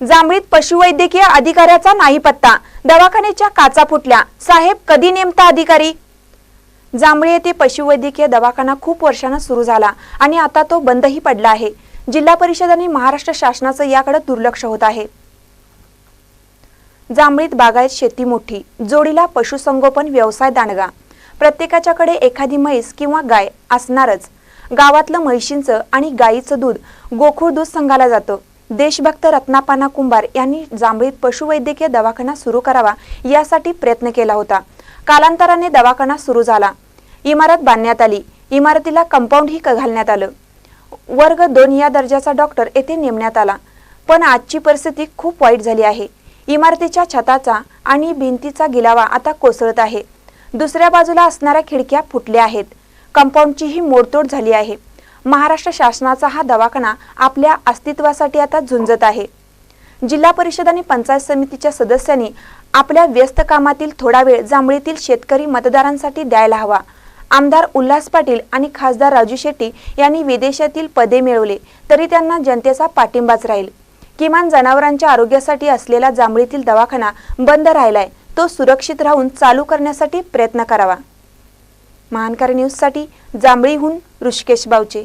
जांभळीत पशुवैद्यकीय अधिकाऱ्याचा नाही पत्ता. दवाखान्याच्या काचा फुटल्या. साहेब कधी नेमता अधिकारी? जांभळी येथे पशुवैद्यकीय दवाखाना खूप वर्षांना सुरू झाला आणि आता तो बंदही पडला आहे. जिल्हा परिषद आणि महाराष्ट्र शासनाचं याकडे दुर्लक्ष होत आहे. जांभळीत बागायत शेती मोठी. जोडीला पशुसंगोपन व्यवसाय दांडगा. प्रत्येकाच्याकडे एखादी म्हैस किंवा गाय असणारच. गावातलं म्हैशींचं आणि गाईचं दूध गोखूळ दूध संघाला जातं. देशभक्त रत्नापाना कुंभार यांनी जांभळीत पशुवैद्यकीय दवाखाना सुरू करावा यासाठी प्रयत्न केला होता. कालांतराने दवाखाना सुरू झाला. इमारत बांधण्यात आली. इमारतीला कंपाऊंडही घालण्यात आलं. वर्ग दोन या दर्जाचा डॉक्टर येथे नेमण्यात आला. पण आजची परिस्थिती खूप वाईट झाली आहे. इमारतीच्या छताचा आणि भिंतीचा गिलावा आता कोसळत आहे. दुसऱ्या बाजूला असणाऱ्या खिडक्या फुटल्या आहेत. कंपाऊंडचीही मोडतोड झाली आहे. महाराष्ट्र शासनाचा हा दवाखाना आपल्या अस्तित्वासाठी आता झुंजत आहे. जिल्हा परिषद आणि पंचायत समितीच्या सदस्यांनी आपल्या व्यस्त कामातील थोडा वेळ जांभळीतील शेतकरी मतदारांसाठी द्यायला हवा. आमदार उल्हास पाटील आणि खासदार राजू शेट्टी यांनी विदेशातील पदे मिळवले तरी त्यांना जनतेचा पाठिंबाच राहील. किमान जनावरांच्या आरोग्यासाठी असलेला जांभळीतील दवाखाना बंद राहिलाय तो सुरक्षित राहून चालू करण्यासाठी प्रयत्न करावा. महानकारी न्यूजसाठी जांभळीहून ऋषिकेश बावचे.